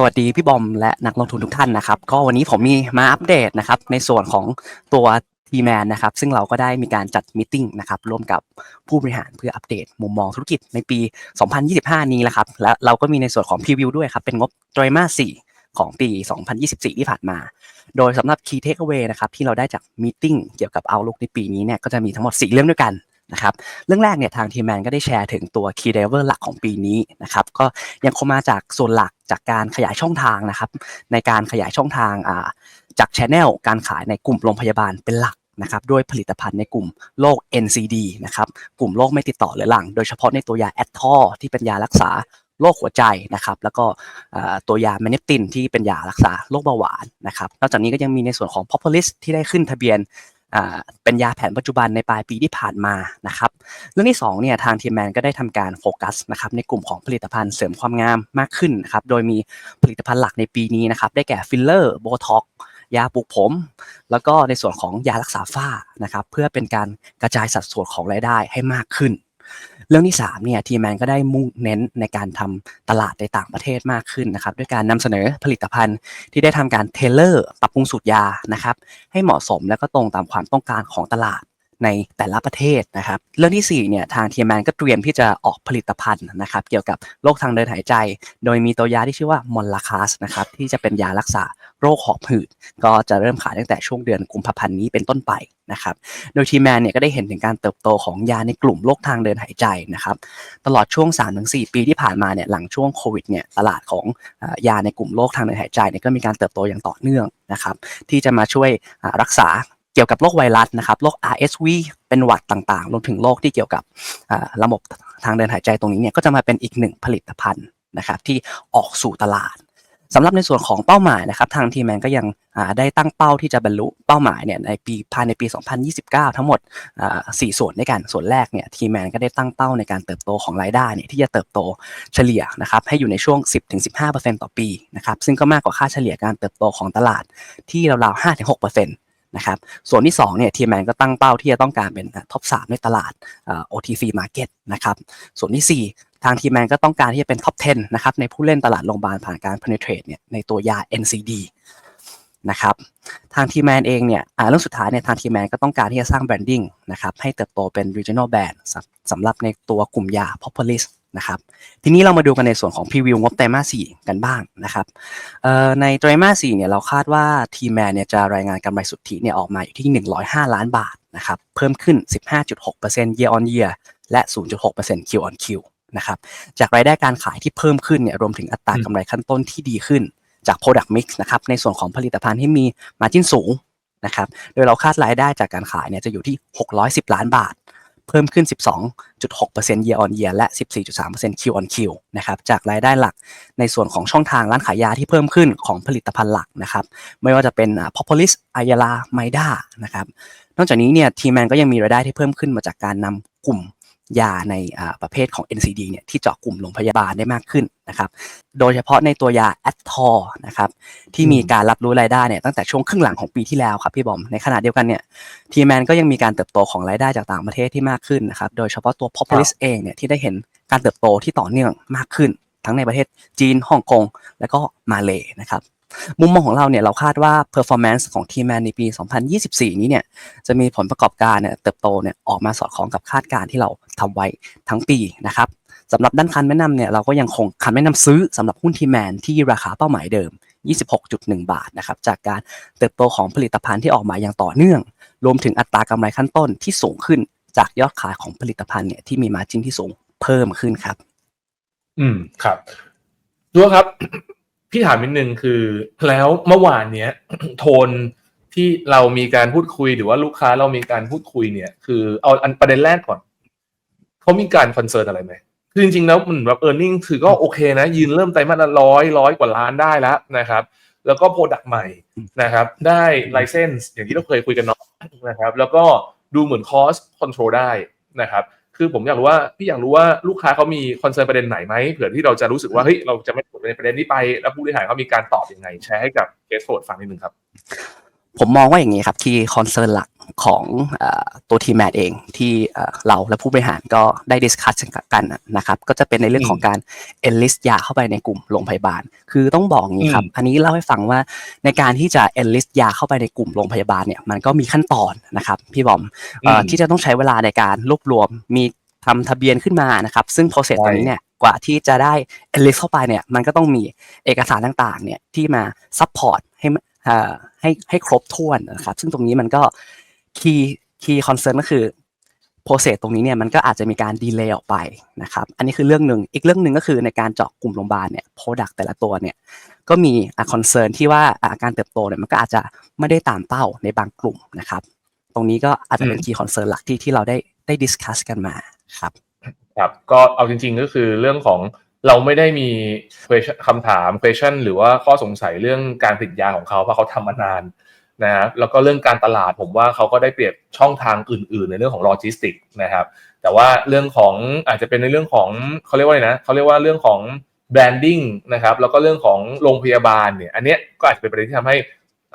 สวัสดีพี่บอมและนักลงทุนทุกท่านนะครับ ก็วันนี้ผมมีมาอัปเดตนะครับในส่วนของตัวทีแมนนะครับซึ่งเราก็ได้มีการจัดมิ팅นะครับร่วมกับผู้บริหารเพื่ออัปเดตมุมมองธุรกิจในปี 2025 นี้แหละครับและเราก็มีในส่วนของพรีวิวด้วยครับเป็นงบไตรมาส 4ของปี 2024 ที่ผ่านมา โดยสำหรับ Key Takeaway นะครับที่เราได้จากมิ팅เกี่ยวกับ Outlook ในปีนี้เนี่ยก็จะมีทั้งหมด 4 เรื่องด้วยกัน นะครับเรื่องแรกเนี่ยทางทีมแมนก็ได้แชร์ถึงตัว Key Driver หลักของปีนี้นะครับก็ยังคงมาจากส่วนหลักจากการขยายช่องทางนะครับในการขยายช่องทางจาก Channel การขายในกลุ่มโรงพยาบาลเป็นหลักนะครับด้วยผลิตภัณฑ์ในกลุ่มโรค NCD นะครับกลุ่มโรคไม่ติดต่อเรื้อรัง โดยเฉพาะในตัวยาแอดทอที่เป็นยารักษาโรคหัวใจนะครับแล้วก็ตัวยาแมเนปตินที่เป็นยารักษาโรคเบาหวานนะครับนอกจากนี้ก็ยังมีในส่วนของ Propolis ที่ได้ขึ้นทะเบียน เป็นยาแผนปัจจุบันในปลายปีที่ผ่านมานะครับเรื่องที่2เนี่ยทางทีมแมนก็ได้ทำการโฟกัสนะครับในกลุ่มของผลิตภัณฑ์เสริมความงามมากขึ้นนะครับโดยมีผลิตภัณฑ์หลักในปีนี้นะครับได้แก่ฟิลเลอร์โบท็อกยาปลูกผม แล้วก็ในส่วนของยารักษาฝ้านะครับเพื่อเป็นการกระจายสัดส่วนของรายได้ให้มากขึ้น เรื่องที่3เนี่ยทีแมนก็ได้มุ่งเน้นในการทำตลาดในต่างประเทศมากขึ้นนะครับด้วยการนำเสนอผลิตภัณฑ์ที่ได้ทำการเทเลอร์ปรับปรุงสูตรยานะครับให้เหมาะสมและก็ตรงตามความต้องการของตลาดในแต่ละประเทศนะครับ เรื่องที่4เนี่ยทางทีแมนก็เตรียมที่จะออกผลิตภัณฑ์นะครับ เกี่ยวกับโรคทางเดินหายใจ โดยมีตัวยาที่ชื่อว่ามอลลาคาสนะครับที่จะเป็นยารักษา โรคหอบหืด ก็จะเริ่มขายตั้งแต่ช่วงเดือนกุมภาพันธ์นี้เป็นต้นไปนะครับ โดยทีแมนเนี่ยก็ได้เห็นถึงการเติบโตของยาในกลุ่มโรคทางเดินหายใจนะครับ ตลอดช่วง 3-4 ปีที่ผ่านมาเนี่ยหลังช่วงโควิดเนี่ยตลาดของยาในกลุ่มโรคทางเดินหายใจเนี่ยก็มีการเติบโตอย่างต่อเนื่องนะครับ ที่จะมาช่วยรักษาเกี่ยวกับโรคไวรัสนะครับโรค RSV เป็นหวัดต่างๆ รวมถึงโรคที่เกี่ยวกับระบบทางเดินหายใจตรงนี้เนี่ยก็จะมาเป็นอีกหนึ่งผลิตภัณฑ์นะครับที่ออกสู่ตลาด สำหรับในส่วนของเป้าหมายนะครับทางทีมแมนก็ยังได้ตั้งเป้าที่จะบรรลุเป้าหมายเนี่ยในปีภายในปี 2029 ทั้งหมด 4 ส่วนด้วยกันส่วนแรกเนี่ยทีแมนก็ได้ตั้งเป้าในการเติบโตของรายได้เนี่ยที่จะเติบโตเฉลี่ยนะครับให้อยู่ในช่วง 10-15%ต่อปีนะครับซึ่งก็มากกว่าค่าเฉลี่ยการเติบโตของตลาดที่ราวๆ5-6%น นะครับส่วนที่2เนี่ยทีแมนก็ตั้งเป้าที่จะต้องการเป็นท็อป3ในตลาด OTC Market นะครับส่วนที่ 4 ทางทีแมนก็ต้องการที่จะเป็นท็อป 10 นะครับในผู้เล่นตลาดโรงพยาบาลผ่านการ penetrate เนี่ยในตัวยา NCD นะครับทางทีแมนเองเนี่ยเรื่องสุดท้ายเนี่ยทางทีแมนก็ต้องการที่จะสร้างแบรนดิ้งนะครับให้เติบโตเป็น regional brand สำหรับในตัวกลุ่มยา Propolis นะครับทีนี้เรามาดูกันในส่วนของพรีวิวงบไตรมาส4กันบ้างนะครับในไตรมาส4เนี่ยเราคาดว่าทีมแมนเนี่ยจะรายงานกำไรสุทธิเนี่ยออกมาอยู่ที่ 105 ล้านบาทนะครับเพิ่มขึ้น 15.6% year on year และ 0.6% Q on Q นะครับจากรายได้การขายที่เพิ่มขึ้นเนี่ยรวมถึงอัตรากำไรขั้นต้นที่ดีขึ้นจาก Product Mix นะครับในส่วนของผลิตภัณฑ์ที่มี Margin สูงนะครับโดยเราคาดรายได้จากการขายเนี่ยจะอยู่ที่ 610 ล้านบาท เพิ่มขึ้น 12.6% year on year และ 14.3% Q on Q นะครับจากรายได้หลักในส่วนของช่องทางร้านขายยาที่เพิ่มขึ้นของผลิตภัณฑ์หลักนะครับไม่ว่าจะเป็น p o p o l i s Ayala Maida นะครับนอกจากนี้เนี่ยทีแมนก็ยังมีรายได้ที่เพิ่มขึ้นมาจากการนำกลุ่ม ยาในประเภทของ NCD เนี่ยที่เจาะกลุ่มโรงพยาบาลได้มากขึ้นนะครับโดยเฉพาะในตัวยาแอดทอนะครับที่มีการรับรู้รายได้เนี่ยตั้งแต่ช่วงครึ่งหลังของปีที่แล้วครับพี่บอมในขณะเดียวกันเนี่ยทีแมนก็ยังมีการเติบโตของรายได้จากต่างประเทศที่มากขึ้นนะครับโดยเฉพาะตัว Populis เองเนี่ยที่ได้เห็นการเติบโตที่ต่อเนื่องมากขึ้น ทั้งในประเทศจีนฮ่องกงและก็มาเลนะครับ มุมมองของเราเนี่ยเราคาดว่า performance ของทีมแมนในปี 2024 นี้เนี่ยจะมีผลประกอบการเนี่ยเติบโตเนี่ยออกมาสอดคล้องกับคาดการณ์ที่เราทำไว้ทั้งปีนะครับสำหรับด้านคันแนะนำเนี่ยเราก็ยังคงคันแนะนำซื้อสำหรับหุ้นทีแมนที่ราคาเป้าหมายเดิม 26.1 บาทนะครับจากการเติบโตของผลิตภัณฑ์ที่ออกมาอย่างต่อเนื่อง รวมถึงอัตรากำไรขั้นต้นที่สูงขึ้นจากยอดขายของผลิตภัณฑ์เนี่ยที่มีมาจิ้นที่สูงเพิ่มขึ้นครับ อืมครับดูครับ พี่ถามนิดนึงคือ แล้วเมื่อวานเนี้ยโทนที่เรามีการพูดคุยหรือว่าลูกค้าเรามีการพูดคุยเนี่ย คือเอาอันประเด็นแรกก่อนเขามีการคอนเซิร์นอะไรไหมคือจริงๆแล้วมันแบบเออร์เน็งคือก็โอเคนะ ยืนเริ่มไตรมาสละร้อยร้อยกว่าล้านได้แล้วนะครับ แล้วก็โปรดักต์ใหม่นะครับ ได้ไลเซนส์อย่างที่เราเคยคุยกันเนาะนะครับ แล้วก็ดูเหมือนคอสคอนโทรลได้นะครับ คือผมอยากรู้ว่าพี่อยากรู้ว่าลูกค้าเขามีคอนเซิร์นประเด็นไหนไหมเผื่อที่เราจะรู้สึกว่าเฮ้ยเราจะไม่ตกในประเด็นนี้ไป แล้วผู้บริหารเขามีการตอบยังไงแชร์ให้กับเคสโฟดฟังนิดนึงครับ ผมมองว่าอย่างนี้ครับคีย์คอนเซิร์นหลักของเอ่อตัวทีมแมทเองที่เอ่อเราและผู้บริหารก็ได้ดิสคัสกันนะครับก็จะเป็นในเรื่องของการ enlist ยาเข้าไปในกลุ่มโรงพยาบาล คือต้องบอกอย่างนี้ครับ อันนี้เล่าให้ฟังว่าในการที่จะ enlist ยาเข้าไปในกลุ่มโรงพยาบาลเนี่ยมันก็มีขั้นตอนนะครับพี่บอมเอ่ออืมที่จะต้องใช้เวลาในการรวบรวมมีทำทะเบียนขึ้นมานะครับ ซึ่ง process ใช่ตรงนี้เนี่ยกว่าที่จะได้ enlist เข้าไปเนี่ยมันก็ต้องมีเอกสารต่างๆเนี่ยที่มา support ให้มันเอ่อ ให้ให้ครบถ้วนนะครับ ซึ่งตรงนี้มันก็ key key concern ก็คือ process ตรงนี้เนี่ยมันก็อาจจะมีการดีเลย์ออกไปนะครับ อันนี้คือเรื่องหนึ่งอีกเรื่องหนึ่งก็คือในการเจาะกลุ่มโรงพยาบาลเนี่ย product แต่ละตัวเนี่ยก็มีอะ concern ที่ว่าอะการเติบโตเนี่ยมันก็อาจจะไม่ได้ตามเป้าในบางกลุ่มนะครับ ตรงนี้ก็อาจจะเป็นอืม key concern หลักที่ที่เราได้ได้ discuss กันมาครับครับก็เอาจริง ๆ ก็คือเรื่องของ เราไม่ได้มีคำถาม question หรือว่าข้อสงสัยเรื่องการผลิตยาของเขาเพราะเขาทำมานานนะครับแล้วก็เรื่องการตลาดผมว่าเขาก็ได้เปรียบช่องทางอื่น ๆ ในเรื่องของโลจิสติกนะครับ แต่ว่าเรื่องของอาจจะเป็นในเรื่องของเขาเรียกว่าอะไรนะเขาเรียกว่าเรื่องของแบรนดิ้งนะครับแล้วก็เรื่องของโรงพยาบาลเนี่ยอันเนี้ยก็อาจจะเป็นประเด็นที่ทำให้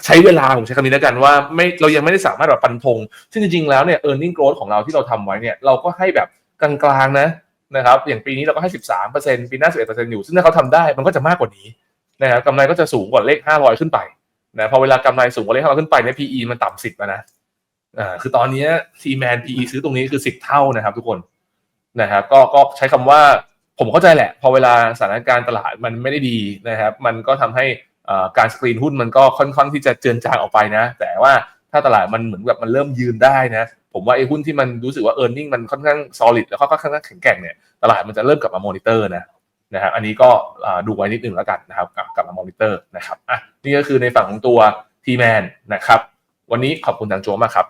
ใช้เวลาผมใช้คำนี้แล้วกันว่าไม่เรายังไม่ได้สามารถแบบฟันธงซึ่งจริงๆแล้วเนี่ย e a r n i n g growth ของเราที่เราทำไว้เนี่ยเราก็ให้แบบกลางๆนะ นะครับอย่างปีนี้เราก็ให้ 13%ปีหน้า 11%อยู่ ซึ่งถ้าเขาทำได้มันก็จะมากกว่านี้นะครับกำไรก็จะสูงกว่าเลข 500 ขึ้นไปนะพอเวลากำไรสูงกว่าเลข500ขึ้นไปเนี่ย PE มันต่ำ10แล้วนะอ่าคือตอนนี้ทีแมน PE ซื้อตรงนี้คือ 10 เท่านะครับทุกคนนะครับก็ก็ใช้คำว่าผมเข้าใจแหละ พอเวลาสถานการณ์ตลาดมันไม่ได้ดีนะครับ มันก็ทำให้อ่าการสกรีนหุ้นมันก็ค่อนข้างที่จะเจือนจางออกไปนะ แต่ว่าถ้าตลาดมันเหมือนแบบมันเริ่มยืนได้นะ ผมว่าไอ้หุ้นที่มันรู้สึกว่า e a r n i n g มันค่อนข้าง solid แล้วก็ค่อนข้างแข็งแกร่งเนี่ยตลาดมันจะเริ่มกลับมามอนิเตอร์นะนะครับอันนี้ก็ดูไว้นิดนึงแล้วกันนะครับกลับกลับมามอนิเตอร์นะครับอะนี่ก็คือในฝั่งของตัว T-Man นะครับวันนี้ขอบคุณทางโจมากครับ